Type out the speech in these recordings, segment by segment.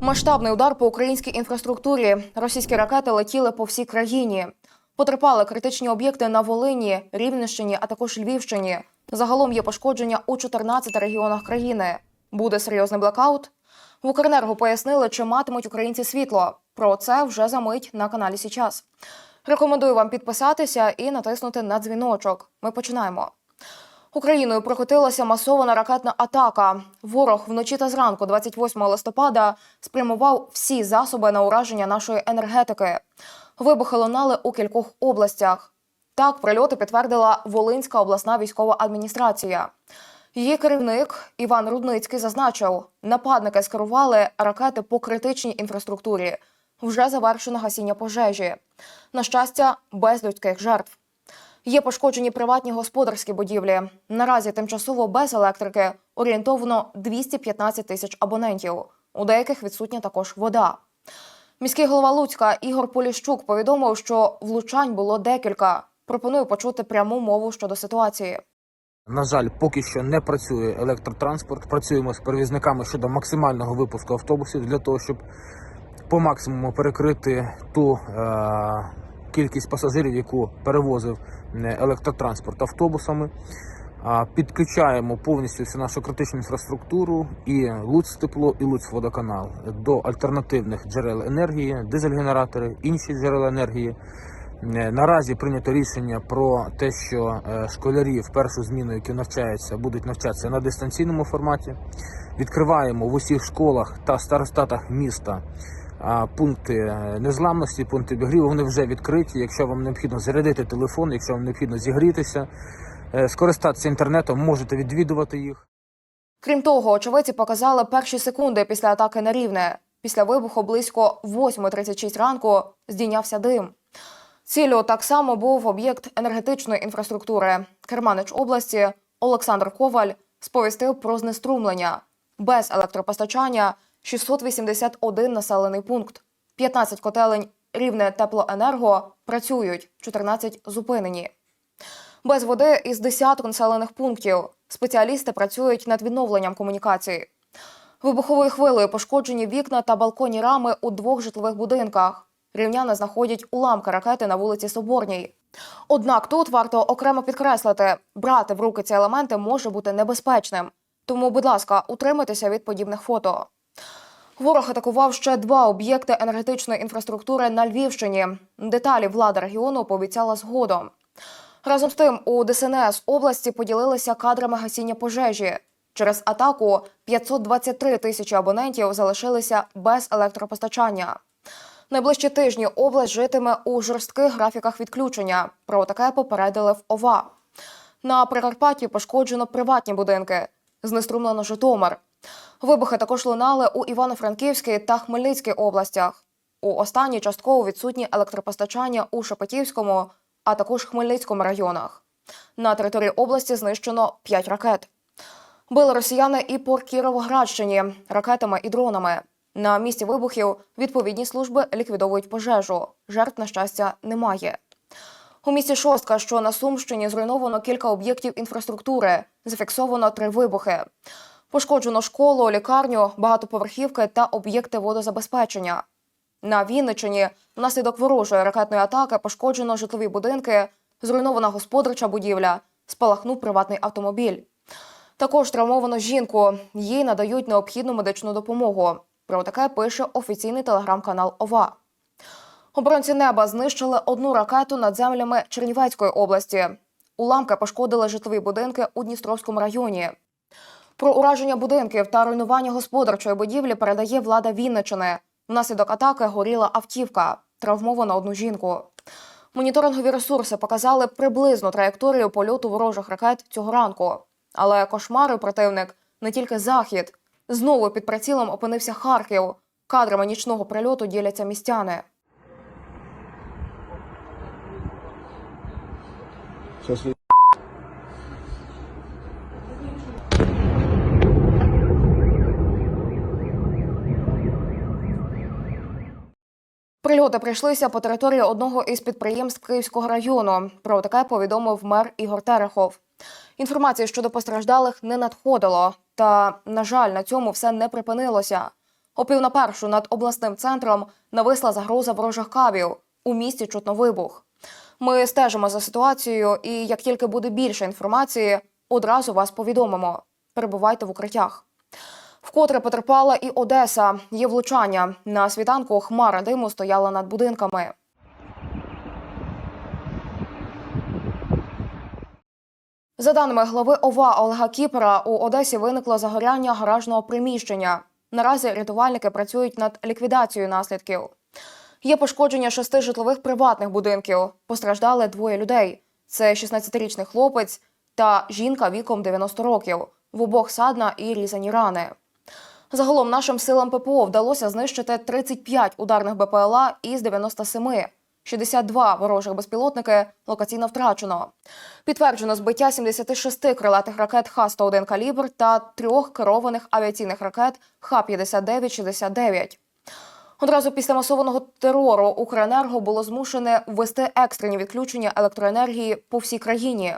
Масштабний удар по українській інфраструктурі. Російські ракети летіли по всій країні. Потерпали критичні об'єкти на Волині, Рівненщині, а також Львівщині. Загалом є пошкодження у 14 регіонах країни. Буде серйозний блекаут. В Укренерго пояснили, чи матимуть українці світло. Про це вже за мить на каналі Січас. Рекомендую вам підписатися і натиснути на дзвіночок. Ми починаємо. Україною прокотилася масована ракетна атака. Ворог вночі та зранку, 28 листопада, спрямував всі засоби на ураження нашої енергетики. Вибухи лунали у кількох областях. Так, прильоти підтвердила Волинська обласна військова адміністрація. Її керівник Іван Рудницький зазначив, нападники скерували ракети по критичній інфраструктурі. Вже завершено гасіння пожежі. На щастя, без людських жертв. Є пошкоджені приватні господарські будівлі. Наразі тимчасово без електрики орієнтовно 215 тисяч абонентів. У деяких відсутня також вода. Міський голова Луцька Ігор Поліщук повідомив, що влучань було декілька. Пропоную почути пряму мову щодо ситуації. На жаль, поки що не працює електротранспорт. Працюємо з перевізниками щодо максимального випуску автобусів для того, щоб по максимуму перекрити ту е- кількість пасажирів, яку перевозив е, електротранспорт автобусами. Підключаємо повністю всю нашу критичну інфраструктуру і Луцтепло, і Луцводоканал до альтернативних джерел енергії, дизель-генератори, інші джерела енергії. Е, Наразі прийнято рішення про те, що е, школярі в першу зміну, які навчаються, будуть навчатися на дистанційному форматі. Відкриваємо в усіх школах та старостатах міста пункти е, незламності, пункти обігріву. Вони вже відкриті. Якщо вам необхідно зарядити телефон, якщо вам необхідно зігрітися, е, скористатися інтернетом, можете відвідувати їх. Крім того, очевидці показали перші секунди після атаки на рівне. Після вибуху близько 8.36 ранку здійнявся дим. Ціллю так само був об'єкт енергетичної інфраструктури. Керманич області Олександр Коваль сповістив про знеструмлення. Без електропостачання 681 населений пункт, 15 котелень рівне теплоенерго працюють, 14 зупинені. Без води із десяток населених пунктів. Спеціалісти працюють над відновленням комунікації. Вибуховою хвилею пошкоджені вікна та балконні рами у двох житлових будинках. Рівняни знаходять уламки ракети на вулиці Соборній. Однак тут варто окремо підкреслити, брати в руки ці елементи може бути небезпечним. Тому, будь ласка, утримайтеся від подібних фото. Ворог атакував ще два об'єкти енергетичної інфраструктури на Львівщині. Деталі влада регіону пообіцяла згодом. Разом з тим, у ДСНС області поділилися кадрами гасіння пожежі. Через атаку 523 тисячі абонентів залишилися без електропостачання. Найближчі тижні область житиме у жорстких графіках відключення. Про таке попередили в ОВА. На Прикарпатті пошкоджено приватні будинки. Знеструмлено Житомир. Вибухи також лунали у Івано-Франківській та Хмельницькій областях. У останній частково відсутні електропостачання у Шепетівському, а також Хмельницькому районах. На території області знищено 5 ракет. Били росіяни і по Кіровоградщині ракетами і дронами. На місці вибухів відповідні служби ліквідовують пожежу. Жертв, на щастя, немає. У місті Шостка, що на Сумщині, зруйновано кілька об'єктів інфраструктури. Зафіксовано три вибухи. Пошкоджено школу, лікарню, багатоповерхівки та об'єкти водозабезпечення. На Вінниччині внаслідок ворожої ракетної атаки пошкоджено житлові будинки, зруйнована господарча будівля, спалахнув приватний автомобіль. Також травмовано жінку. Їй надають необхідну медичну допомогу. Про таке пише офіційний телеграм-канал ОВА. Оборонці неба знищили одну ракету над землями Чернівецької області. Уламки пошкодили житлові будинки у Дністровському районі. Про ураження будинків та руйнування господарчої будівлі передає влада Вінничини. Внаслідок атаки горіла автівка, травмовано одну жінку. Моніторингові ресурси показали приблизну траєкторію польоту ворожих ракет цього ранку. Але кошмарив противник не тільки захід. Знову під прицілом опинився Харків. Кадрами нічного прильоту діляться містяни. Сейчас Прильоти прийшлися по території одного із підприємств Київського району. Про таке повідомив мер Ігор Терехов. Інформації щодо постраждалих не надходило. Та, на жаль, на цьому все не припинилося. О пів на першу над обласним центром нависла загроза ворожих кавів. У місті чутно вибух. Ми стежимо за ситуацією, і як тільки буде більше інформації, одразу вас повідомимо. Перебувайте в укриттях. Вкотре потерпала і Одеса. Є влучання. На світанку хмара диму стояла над будинками. За даними глави ОВА Олега Кіпера, у Одесі виникло загоряння гаражного приміщення. Наразі рятувальники працюють над ліквідацією наслідків. Є пошкодження шести житлових приватних будинків. Постраждали двоє людей: це 16-річний хлопець та жінка віком 90 років. В обох садна і різані рани. Загалом нашим силам ППО вдалося знищити 35 ударних БПЛА із 97. 62 ворожих безпілотники локаційно втрачено. Підтверджено збиття 76 крилатих ракет Х-101 калібр та трьох керованих авіаційних ракет Х-59-69. Одразу після масованого терору Укренерго було змушене ввести екстрені відключення електроенергії по всій країні.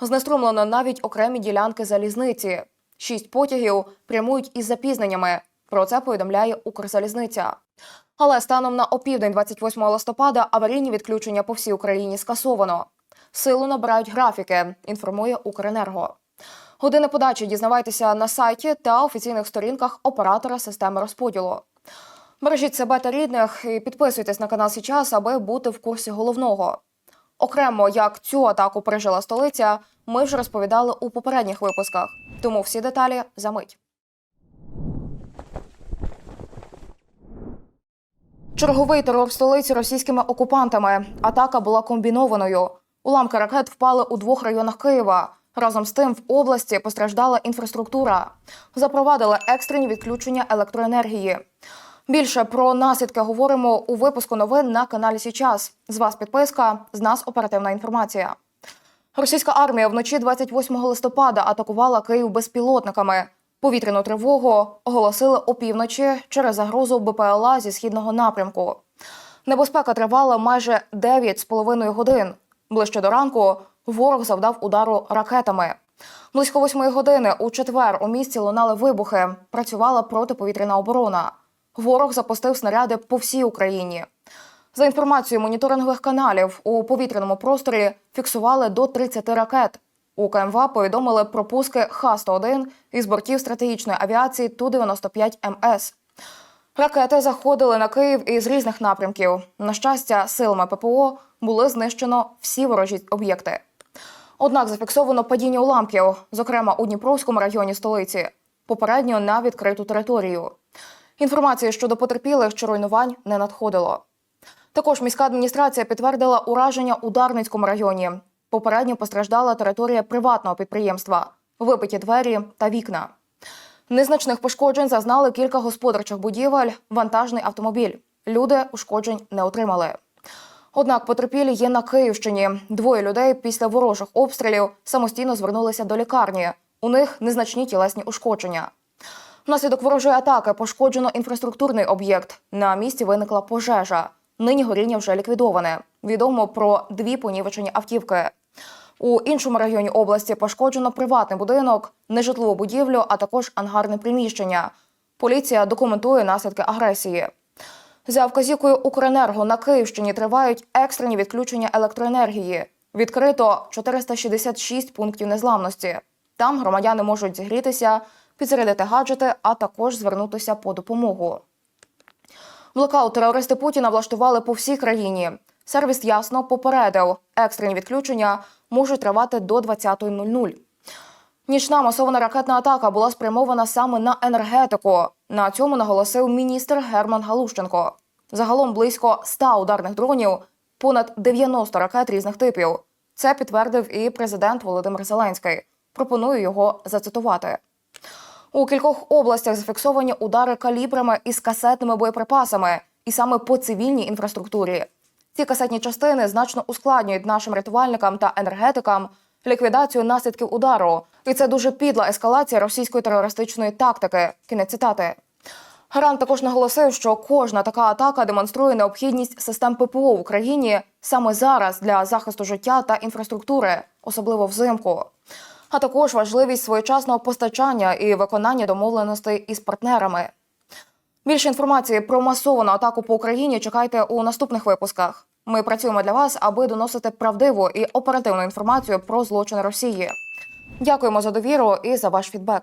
Знеструмлено навіть окремі ділянки залізниці. Шість потягів прямують із запізненнями. Про це повідомляє Укрзалізниця. Але станом на опівдень 28 листопада аварійні відключення по всій Україні скасовано. Силу набирають графіки, інформує Укренерго. Години подачі дізнавайтеся на сайті та офіційних сторінках оператора системи розподілу. Бережіть себе та рідних і підписуйтесь на канал Січас, аби бути в курсі головного. Окремо, як цю атаку пережила столиця, ми вже розповідали у попередніх випусках. Тому всі деталі за мить. Черговий терор столиці російськими окупантами. Атака була комбінованою. Уламки ракет впали у двох районах Києва. Разом з тим в області постраждала інфраструктура. Запровадили екстрені відключення електроенергії. Більше про наслідки говоримо у випуску новин на каналі Січас. З вас підписка, з нас оперативна інформація. Російська армія вночі 28 листопада атакувала Київ безпілотниками. Повітряну тривогу оголосили опівночі через загрозу БПЛА зі східного напрямку. Небезпека тривала майже 9,5 годин. Ближче до ранку ворог завдав удару ракетами. Близько восьмої години у четвер у місті лунали вибухи. Працювала протиповітряна оборона. Ворог запустив снаряди по всій Україні. За інформацією моніторингових каналів, у повітряному просторі фіксували до 30 ракет. У КМВА повідомили про пуски Х-101 із бортів стратегічної авіації Ту-95МС. Ракети заходили на Київ із різних напрямків. На щастя, силами ППО були знищено всі ворожі об'єкти. Однак зафіксовано падіння уламків, зокрема у Дніпровському районі столиці, попередньо на відкриту територію. Інформації щодо потерпілих чи руйнувань не надходило. Також міська адміністрація підтвердила ураження у Дарницькому районі. Попередньо постраждала територія приватного підприємства, вибиті двері та вікна. Незначних пошкоджень зазнали кілька господарчих будівель, вантажний автомобіль. Люди ушкоджень не отримали. Однак потерпілі є на Київщині. Двоє людей після ворожих обстрілів самостійно звернулися до лікарні. У них незначні тілесні ушкодження. Внаслідок ворожої атаки пошкоджено інфраструктурний об'єкт. На місці виникла пожежа. Нині горіння вже ліквідоване. Відомо про дві понівечені автівки. У іншому районі області пошкоджено приватний будинок, нежитлову будівлю, а також ангарне приміщення. Поліція документує наслідки агресії. За вказівкою Укренерго на Київщині тривають екстрені відключення електроенергії. Відкрито 466 пунктів незламності. Там громадяни можуть зігрітися, підзарядити гаджети, а також звернутися по допомогу. Блокаут терористи Путіна влаштували по всій країні. Сервіс ясно попередив, екстрені відключення можуть тривати до 20.00. Нічна масована ракетна атака була спрямована саме на енергетику. На цьому наголосив міністр Герман Галущенко. Загалом близько 100 ударних дронів, понад 90 ракет різних типів. Це підтвердив і президент Володимир Зеленський. Пропоную його зацитувати. У кількох областях зафіксовані удари калібрами із касетними боєприпасами, і саме по цивільній інфраструктурі. Ці касетні частини значно ускладнюють нашим рятувальникам та енергетикам ліквідацію наслідків удару. І це дуже підла ескалація російської терористичної тактики. Кінець цитати. Гарант також наголосив, що кожна така атака демонструє необхідність систем ППО в Україні саме зараз для захисту життя та інфраструктури, особливо взимку. А також важливість своєчасного постачання і виконання домовленостей із партнерами. Більше інформації про масовану атаку по Україні чекайте у наступних випусках. Ми працюємо для вас, аби доносити правдиву і оперативну інформацію про злочини Росії. Дякуємо за довіру і за ваш фідбек.